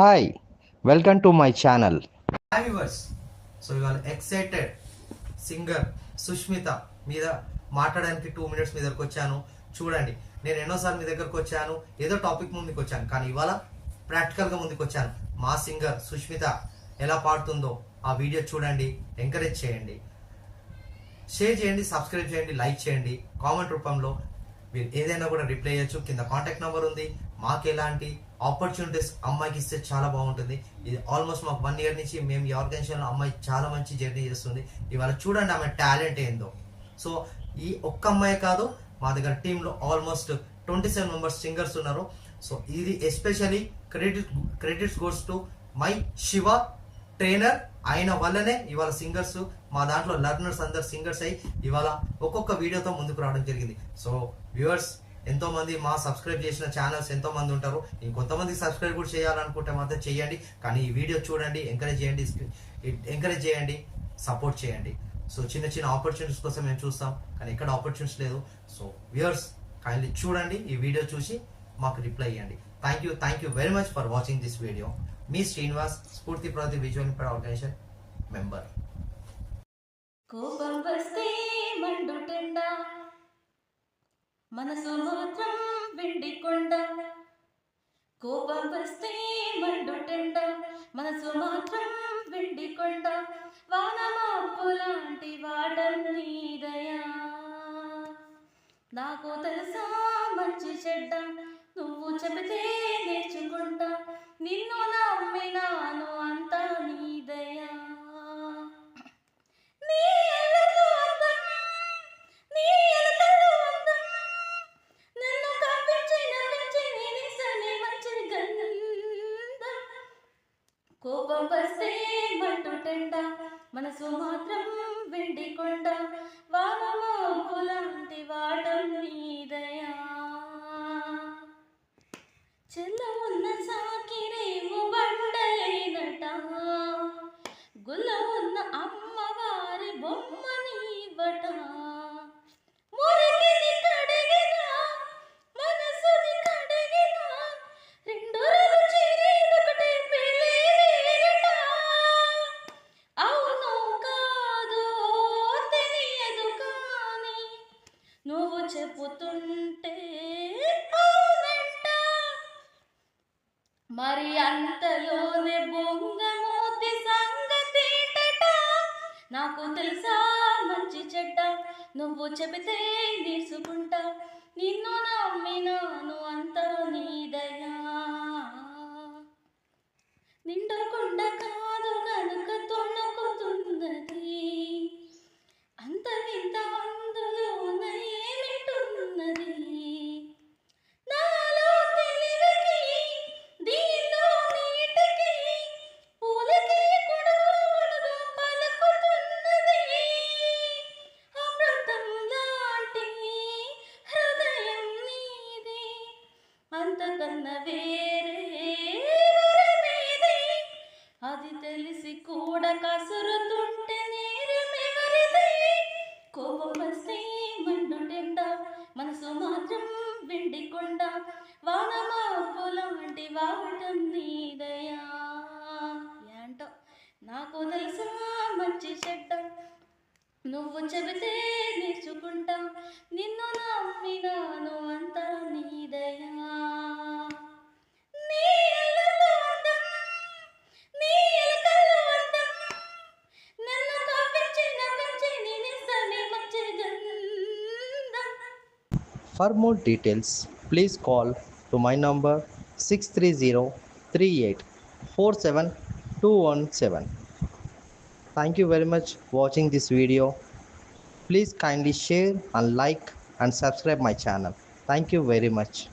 Hi welcome to my channel hi viewers so ఇవాళ excited singer Sushmita మీద మాట్లాడడానికి two minutes మీ దగ్గరకు వచ్చాను. చూడండి నేను ఎన్నోసార్లు మీ దగ్గరకు వచ్చాను. ఏదో టాపిక్ ముందుకు వచ్చాను. కానీ ఇవాళ ప్రాక్టికల్గా ముందుకు వచ్చాను. మా సింగర్ సుష్మిత ఎలా పాడుతుందో ఆ వీడియో చూడండి ఎంకరేజ్ చేయండి. షేర్ చేయండి సబ్స్క్రైబ్ చేయండి లైక్ చేయండి. కామెంట్ రూపంలో మీరు ఏదైనా కూడా రిప్లై చేయొచ్చు. కింద కాంటాక్ట్ నెంబర్ ఉంది. మాకు ఎలాంటి ఆపర్చునిటీస్ అమ్మాయికి ఇస్తే చాలా బాగుంటుంది. ఇది ఆల్మోస్ట్ మాకు వన్ ఇయర్ నుంచి మేము ఈ ఆర్గనైజేషన్లో అమ్మాయి చాలా మంచి జర్నీ చేస్తుంది. ఇవాళ చూడండి ఆమె టాలెంట్ ఏందో. సో ఈ ఒక్క అమ్మాయి కాదు మా దగ్గర టీంలో almost twenty seven members singers ఉన్నారు. సో ఇది especially credit credits goes to my Shiva trainer ఆయన వల్లనే ఇవాళ సింగర్స్ మా దాంట్లో లర్నర్స్ అందరు సింగర్స్ అయ్యి ఇవాళ ఒక్కొక్క వీడియోతో ముందుకు రావడం జరిగింది. సో వ్యూవర్స్ ఎంతో మంది మా సబ్స్క్రైబ్ చేసిన ఛానల్స్ ఎంతో మంది ఉంటారు ఇంకొంతమంది సబ్స్క్రైబ్ కూడా చేయాలనుకుంటే మాత్రం చేయండి. కానీ ఈ వీడియో చూడండి ఎంకరేజ్ చేయండి ఎంకరేజ్ చేయండి సపోర్ట్ చేయండి. సో చిన్న చిన్న ఆపర్చునిటీస్ కోసం మేము చూస్తాం. కానీ ఎక్కడ ఆపర్చునిటీస్ లేదు. సో వ్యూయర్స్ కైండ్లీ చూడండి ఈ వీడియో చూసి మాకు రిప్లై ఇవ్వండి thank you thank you very much for watching this video మీ శ్రీనివాస్ స్ఫూర్తి ప్రతి విజువల్ ఇంపాక్ట్ ఆర్గనైజేషన్ మెంబర్ కోపం వస్తే మండుటెండ మనసు మాత్రం వెండి కొండ కోపం వస్తే మండుటెండ. మనసు మాత్రం వెండి కొండ వానమాపు లాంటి వాడం నీదయా నాకు తెలుసా మంచి చెడ్డ. నువ్వు చెబితే నేర్చుకుంటా. నిన్ను నమ్మినాను అంతా నీ కోపం వస్తే మంటుటెండ మనసు మాత్రం వెండి కొండ నువ్వు చెబుతుంటే మరి అంతలోనే బొంగమూతి సంగతి నాకు తెలుసా మంచి చెడ్డ. నువ్వు చెబితే తీసుకుంటా నిన్ను వెండి కొండ వానమాపు లాంటి వాటం నీదయా ఏంటో? నాకు తెలుసా మంచి చెడ్డ. నువ్వు చెబితే నేర్చుకుంటా. నిన్ను నమ్మినాను అంతా నీదయా? నీ ఎల్లతో details please call to my number 630-3847-217. Thank you very much watching this video. Please kindly share and like and subscribe my channel. Thank you very much.